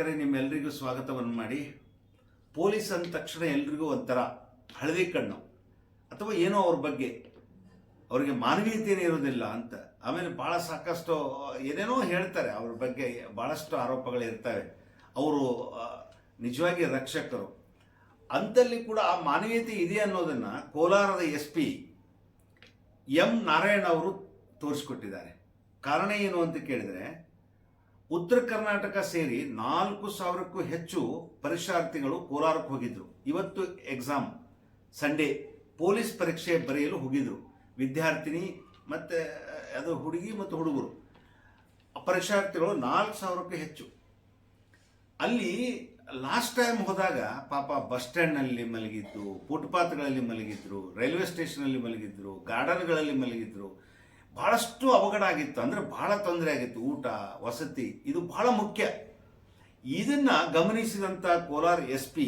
ನೋಡಿ ಪೊಲೀಸ್ ಅಂದ ತಕ್ಷಣ ಎಲ್ರಿಗೂ ಒಂಥರ ಹಳದಿ ಕಣ್ಣು. ಅಥವಾ ಏನೋ ಅವ್ರ ಬಗ್ಗೆ. ಅವರಿಗೆ ಮಾನವೀಯತೆಯೇ ಇರೋದಿಲ್ಲ ಅಂತ. ಆಮೇಲೆ ಭಾಳ ಸಾಕಷ್ಟು, ಏನೇನೋ ಹೇಳ್ತಾರೆ ಅವ್ರ ಬಗ್ಗೆ, ಭಾಳಷ್ಟು ಆರೋಪಗಳು ಇರ್ತವೆ. ಅವರು ನಿಜವಾಗಿ ರಕ್ಷಕರು. ಅಂತಲ್ಲಿ ಕೂಡ ಆ ಮಾನವೀಯತೆ ಇದೆ ಅನ್ನೋದನ್ನು ಕೋಲಾರದ ಎಸ್ ಪಿ ಎಂ ನಾರಾಯಣ ಅವರು ತೋರಿಸ್ಕೊಟ್ಟಿದ್ದಾರೆ. ಕಾರಣ ಏನು ಅಂತ ಕೇಳಿದರೆ ಉತ್ತರ ಕರ್ನಾಟಕ ಸೇರಿ ನಾಲ್ಕು ಸಾವಿರಕ್ಕೂ ಹೆಚ್ಚು ಪರೀಕ್ಷಾರ್ಥಿಗಳು ಕೋಲಾರಕ್ಕೆ ಹೋಗಿದ್ರು. ಇವತ್ತು ಎಕ್ಸಾಮ್ ಸಂಡೇ ಪೊಲೀಸ್ ಪರೀಕ್ಷೆ ಬರೆಯಲು ಹೋಗಿದ್ರು. ವಿದ್ಯಾರ್ಥಿನಿ ಮತ್ತು, ಅದು ಹುಡುಗಿ ಮತ್ತು ಹುಡುಗರು. ಪರೀಕ್ಷಾರ್ಥಿಗಳು ನಾಲ್ಕು ಸಾವಿರಕ್ಕೂ ಹೆಚ್ಚು. ಅಲ್ಲಿ ಲಾಸ್ಟ್ ಟೈಮ್ ಹೋದಾಗ ಪಾಪ ಬಸ್ ಸ್ಟ್ಯಾಂಡ್ನಲ್ಲಿ ಮಲಗಿದ್ದು ಫುಟ್ಪಾತ್ಗಳಲ್ಲಿ ಮಲಗಿದ್ರು, ರೈಲ್ವೆ ಸ್ಟೇಷನಲ್ಲಿ ಮಲಗಿದ್ರು, ಗಾರ್ಡನ್ಗಳಲ್ಲಿ ಮಲಗಿದ್ರು. ಬಹಳಷ್ಟು ಅವಘಡ ಆಗಿತ್ತು. ಅಂದರೆ ಭಾಳ ತೊಂದರೆ ಆಗಿತ್ತು. ಊಟ, ವಸತಿ, ಇದು ಬಹಳ ಮುಖ್ಯ. ಇದನ್ನು ಗಮನಿಸಿದಂಥ ಕೋಲಾರ ಎಸ್ ಪಿ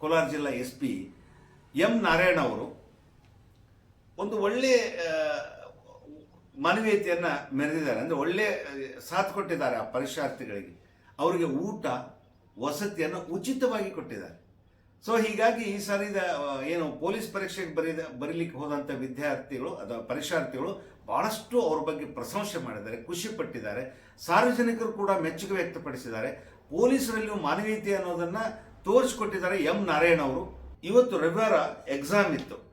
ಕೋಲಾರ ಜಿಲ್ಲಾ ಎಸ್ ಪಿ ಎಂ ನಾರಾಯಣ ಅವರು ಒಂದು ಒಳ್ಳೆ ಮಾನವೀಯತೆಯನ್ನು ಮೆರೆದಿದ್ದಾರೆ. ಅಂದರೆ ಒಳ್ಳೆ ಸಾಥ್ ಕೊಟ್ಟಿದ್ದಾರೆ ಆ ಪರೀಕ್ಷಾರ್ಥಿಗಳಿಗೆ ಅವರಿಗೆ ಊಟ, ವಸತಿಯನ್ನು ಉಚಿತವಾಗಿ ಕೊಟ್ಟಿದ್ದಾರೆ. ಸೊ ಹೀಗಾಗಿ ಈ ಸಾರಿದ ಏನು ಪೊಲೀಸ್ ಪರೀಕ್ಷೆಗೆ ಬರೀದ, ಬರೀಲಿಕ್ಕೆ ಹೋದಂಥ ವಿದ್ಯಾರ್ಥಿಗಳು ಅಥವಾ ಪರೀಕ್ಷಾರ್ಥಿಗಳು ಬಹಳಷ್ಟು ಅವ್ರ ಬಗ್ಗೆ ಪ್ರಶಂಸೆ ಮಾಡಿದ್ದಾರೆ, ಖುಷಿ ಪಟ್ಟಿದ್ದಾರೆ. ಸಾರ್ವಜನಿಕರು ಕೂಡ ಮೆಚ್ಚುಗೆ ವ್ಯಕ್ತಪಡಿಸಿದ್ದಾರೆ. ಪೊಲೀಸರಲ್ಲಿಯೂ ಮಾನವೀಯತೆ ಅನ್ನೋದನ್ನ ತೋರಿಸಿಕೊಟ್ಟಿದ್ದಾರೆ ಎಂ ನಾರಾಯಣ ಅವರು. ಇವತ್ತು ರವಿವಾರ ಎಕ್ಸಾಮ್ ಇತ್ತು.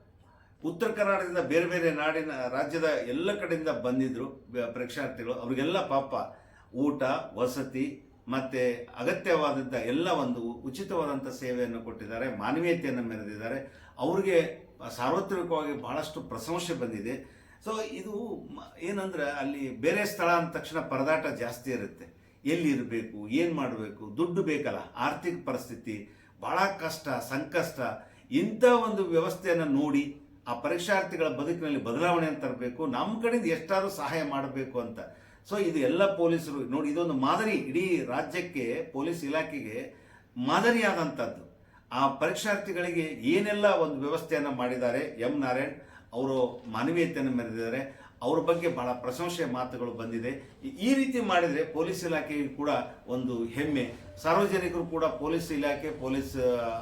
ಉತ್ತರ ಕರ್ನಾಟಕದಿಂದ ಬೇರೆ ಬೇರೆ ನಾಡಿನ, ರಾಜ್ಯದ ಎಲ್ಲ ಕಡೆಯಿಂದ ಬಂದಿದ್ರು ಬ- ಪರೀಕ್ಷಾರ್ಥಿಗಳು. ಅವರಿಗೆಲ್ಲ ಪಾಪ, ಊಟ, ವಸತಿ ಮತ್ತೆ ಅಗತ್ಯವಾದಂಥ ಎಲ್ಲ ಒಂದು ಉಚಿತವಾದಂಥ ಸೇವೆಯನ್ನು ಕೊಟ್ಟಿದ್ದಾರೆ. ಮಾನವೀಯತೆಯನ್ನು ಮೆರೆದಿದ್ದಾರೆ. ಅವ್ರಿಗೆ ಸಾರ್ವತ್ರಿಕವಾಗಿ ಬಹಳಷ್ಟು ಪ್ರಶಂಸೆ ಬಂದಿದೆ. ಸೊ ಇದು ಏನಂದ್ರೆ ಅಲ್ಲಿ ಬೇರೆ ಸ್ಥಳ ಅಂದ ತಕ್ಷಣ ಪರದಾಟ ಜಾಸ್ತಿ ಇರುತ್ತೆ. ಎಲ್ಲಿರಬೇಕು ಏನು ಮಾಡಬೇಕು, ದುಡ್ಡು ಬೇಕಲ್ಲ, ಆರ್ಥಿಕ ಪರಿಸ್ಥಿತಿ ಬಹಳ ಕಷ್ಟ, ಸಂಕಷ್ಟ. ಇಂಥ ಒಂದು ವ್ಯವಸ್ಥೆಯನ್ನು ನೋಡಿ ಆ ಪರೀಕ್ಷಾರ್ಥಿಗಳ ಬದುಕಿನಲ್ಲಿ ಬದಲಾವಣೆಯನ್ನು ತರಬೇಕು ನಮ್ಮ ಕಡೆಯಿಂದ ಎಷ್ಟಾದರೂ ಸಹಾಯ ಮಾಡಬೇಕು ಅಂತ. ಸೊ ಇದು ಎಲ್ಲ ಪೊಲೀಸರು, ನೋಡಿ, ಇದೊಂದು ಮಾದರಿ, ಇಡೀ ರಾಜ್ಯಕ್ಕೆ ಪೊಲೀಸ್ ಇಲಾಖೆಗೆ ಮಾದರಿಯಾದಂಥದ್ದು. ಆ ಪರೀಕ್ಷಾರ್ಥಿಗಳಿಗೆ ಏನೆಲ್ಲ ಒಂದು ವ್ಯವಸ್ಥೆಯನ್ನು ಮಾಡಿದ್ದಾರೆ, ಎಂ ನಾರಾಯಣ್ ಅವರು ಮಾನವೀಯತೆಯನ್ನು ಮೆರೆದಿದ್ದಾರೆ. ಅವ್ರ ಬಗ್ಗೆ ಬಹಳ ಪ್ರಶಂಸೆಯ ಮಾತುಗಳು ಬಂದಿದೆ. ಈ- ರೀತಿ ಮಾಡಿದರೆ ಪೊಲೀಸ್ ಇಲಾಖೆಗೆ ಕೂಡ ಒಂದು ಹೆಮ್ಮೆ. ಸಾರ್ವಜನಿಕರು ಕೂಡ ಪೊಲೀಸ್ ಇಲಾಖೆ, ಪೊಲೀಸ್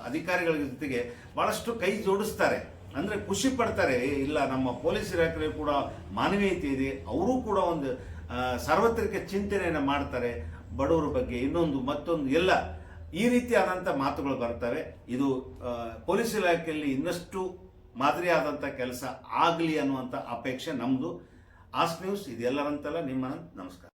ಅಧಿಕಾರಿಗಳ ಜೊತೆಗೆ ಬಹಳಷ್ಟು ಕೈ ಜೋಡಿಸ್ತಾರೆ. ಅಂದರೆ ಖುಷಿ ಪಡ್ತಾರೆ. ಇಲ್ಲ, ನಮ್ಮ ಪೊಲೀಸ್ ಇಲಾಖೆ ಕೂಡ ಮಾನವೀಯತೆ ಇದೆ. ಅವರೂ ಕೂಡ ಒಂದು ಸಾರ್ವತ್ರಿಕ ಚಿಂತನೆಯನ್ನು ಮಾಡ್ತಾರೆ. ಬಡವರ ಬಗ್ಗೆ ಇನ್ನೊಂದು, ಮತ್ತೊಂದು, ಎಲ್ಲ ಈ ರೀತಿಯಾದಂಥ ಮಾತುಗಳು ಬರ್ತವೆ. ಇದು ಪೊಲೀಸ್ ಇಲಾಖೆಯಲ್ಲಿ ಇನ್ನಷ್ಟು ಮಾದರಿಯಾದಂಥ ಕೆಲಸ ಆಗಲಿ ಅನ್ನುವಂಥ ಅಪೇಕ್ಷೆ ನಮ್ಮದು ಆಸ್ ನ್ಯೂಸ್ ಇದೆಲ್ಲರಂತಲ್ಲ ನಿಮ್ಮ ನಮಸ್ಕಾರ.